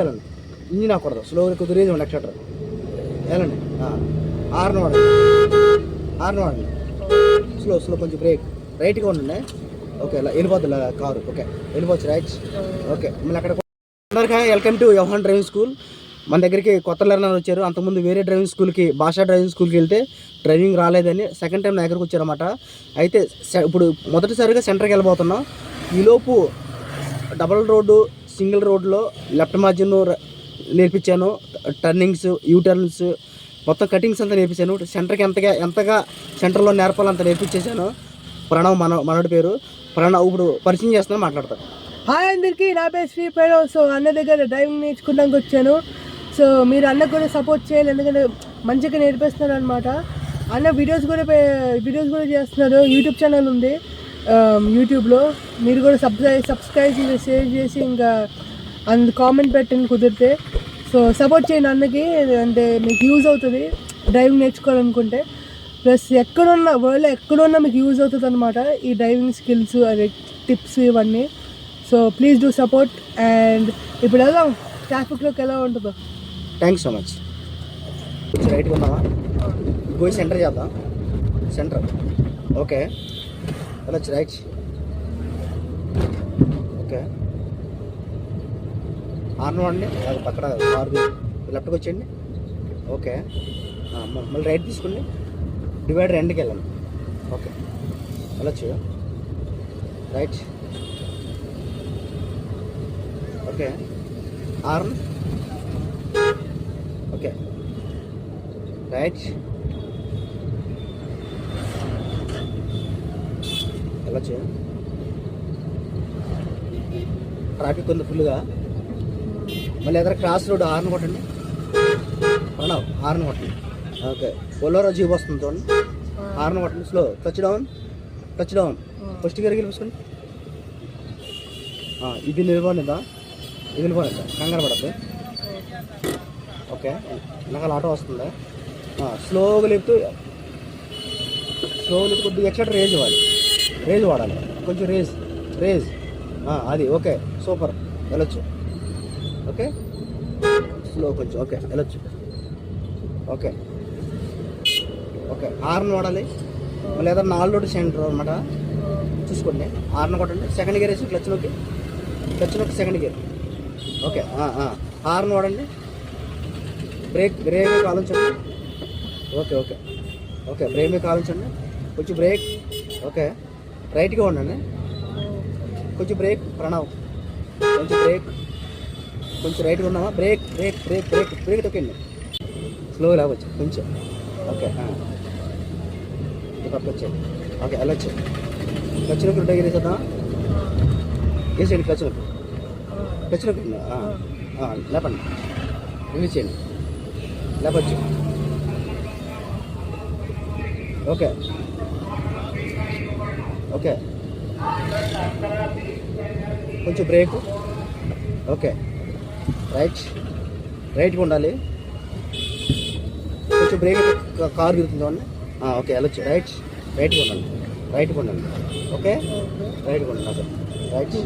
వెళ్ళండి ఇంజిన్ ఆకూడదు స్లోగా కొద్ది రేంజ్ ఉండి ఎక్సెట్రా వెళ్ళండి ఆర్న్ వాడండి. ఆర్న్ వాడండి. స్లో స్లో కొంచెం బ్రేక్ రైట్గా ఉండండి. ఓకే ఇలా కారు. ఓకే వెళ్ళిపోవచ్చు. రైట్ ఓకే మళ్ళీ అక్కడ welcome to Yohan driving school మన దగ్గరికి కొత్త లెర్నర్ వచ్చారు. అంతకుముందు వేరే డ్రైవింగ్ స్కూల్కి భాషా డ్రైవింగ్ స్కూల్కి వెళ్తే డ్రైవింగ్ రాలేదని సెకండ్ టైం నా దగ్గరకు వచ్చారన్నమాట. అయితే సె- ఇప్పుడు మొదటిసారిగా సెంటర్కి వెళ్ళబోతున్నాం. ఈలోపు డబల్ రోడ్డు సింగిల్ రోడ్లో లెఫ్ట్ మార్జిన్ నేర్పించాను. టర్నింగ్స్ యూ టర్న్స్ మొత్తం కటింగ్స్ అంతా నేర్పించాను. సెంటర్కి ఎంతగా ఎంతగా సెంటర్లో నేర్పాలంత నేర్పించేశాను. ప్రణవ్ మన మనోడి పేరు. ప్రణవ్ ఇప్పుడు పరిచయం చేస్తున్నా మాట్లాడతాను. హాయ్ అందరికీ నా పేరు శ్రీ ప్రణవ్. సో అన్న దగ్గర డ్రైవింగ్ నేర్చుకోవడానికి వచ్చాను. సో మీరు అన్నకు కూడా సపోర్ట్ చేయాలి ఎందుకంటే మంచిగా నేర్పిస్తున్నారు అనమాట అన్న వీడియోస్ కూడా వీడియోస్ కూడా చేస్తున్నారు యూట్యూబ్ ఛానల్ ఉంది. Um, యూట్యూబ్లో మీరు కూడా సబ్స్క్రై సబ్స్క్రైబ్ చేసి షేర్ చేసి ఇంకా అందు కామెంట్ పెట్టండి కుదిరితే. సో సపోర్ట్ చేయండి అన్నకి అంటే మీకు యూజ్ అవుతుంది. డ్రైవింగ్ నేర్చుకోవాలనుకుంటే. ప్లస్ ఎక్కడున్నా వరల్డ్లో ఎక్కడున్నా మీకు యూజ్ అవుతుంది అనమాట ఈ డ్రైవింగ్ స్కిల్స్ అదే టిప్స్ ఇవన్నీ. So please do support and ఇప్పుడు వెళ్దాం. ట్రాఫిక్లోకి ఎలా ఉంటుందో. థ్యాంక్స్ సో మచ్ రైట్ ఉన్నావా? పోయి సెంటర్ చేద్దాం. సెంటర్ ఓకే వెళ్ళొచ్చు రైట్ ఓకే ఆర్న్ అండి. అది పక్కన కారు లెఫ్ట్కి వచ్చేయండి. ఓకే మళ్ళీ రైట్ తీసుకోండి. డివైడర్ ఎండ్కి వెళ్ళండి. ఓకే వెళ్ళొచ్చు రైట్ ఓకే ఆర్న్ ఓకే రైట్ వెళ్ళచ్చు ట్రాఫిక్ ఉంది ఫుల్గా మళ్ళీ ఎదురు క్రాస్ రోడ్ హార్న్ కొట్టండి. ప్రణవ్ హార్న్ కొట్టండి. ఓకే పొలోరా జీప్ వస్తుంది చూడండి. హార్న్ కొట్టండి slow. Touch down touch down. First gear గెలిపించుకోండి ఇది నిలబడిద్దా ఇది నిలబడిద్దా కంగారు పడద్దు. ఓకే వెనకాల ఆటో వస్తుందా. స్లోగా లేపుతూ స్లోగా లేపుతూ కొద్దిగా ఎక్స్ట్రా రేజ్ ఇవ్వాలి. రేజ్ వాడాలి. కొంచెం రేజ్ రేజ్. అది ఓకే సూపర్. వెళ్ళొచ్చు. ఓకే? స్లో కొంచెం ఓకే వెళ్ళొచ్చు. ఓకే. ఓకే హార్న్ వాడాలి. లేదా నాలుగు రోడ్డు సెంటర్ అనమాట చూసుకోండి. హార్న్ కొట్టండి. సెకండ్ గేర్ వేసి క్లచ్ నొక్కి. క్లచ్ నొక్కి సెకండ్ గేర్. ఓకే హార్న్ వాడండి. బ్రేక్ బ్రేక్ కాలించండి ఓకే ఓకే. ఓకే బ్రేక్ మీద కాలించండి కొంచెం బ్రేక్. ఓకే. రైట్గా ఉండండి. కొంచెం బ్రేక్ ప్రణవ్. కొంచెం బ్రేక్. కొంచెం రైట్గా ఉన్నామా brake brake brake brake brake తొక్కండి. Slow లేవచ్చు కొంచెం. ఓకే పక్క వచ్చేయండి ఓకే వెళ్ళొచ్చు క్లచ్ నొక్కి రెండు వేసేద్దాం వేసేయండి క్లచ్ నొక్కి? క్లచ్ నొక్కి లేపండి. రిలీజ్ చేయండి. లేపచ్చు. ఓకే. ఓకే. కొంచెం బ్రేక్ ఓకే. రైట్ రైట్గా ఉండాలి. కొంచెం బ్రేక్ కార్ తిరుగుతుంది ఓకే వెళ్ళొచ్చు రైట్ రైట్గా ఉండండి రైట్గా ఉండండి ఓకే? రైట్గా ఉండండి రైట్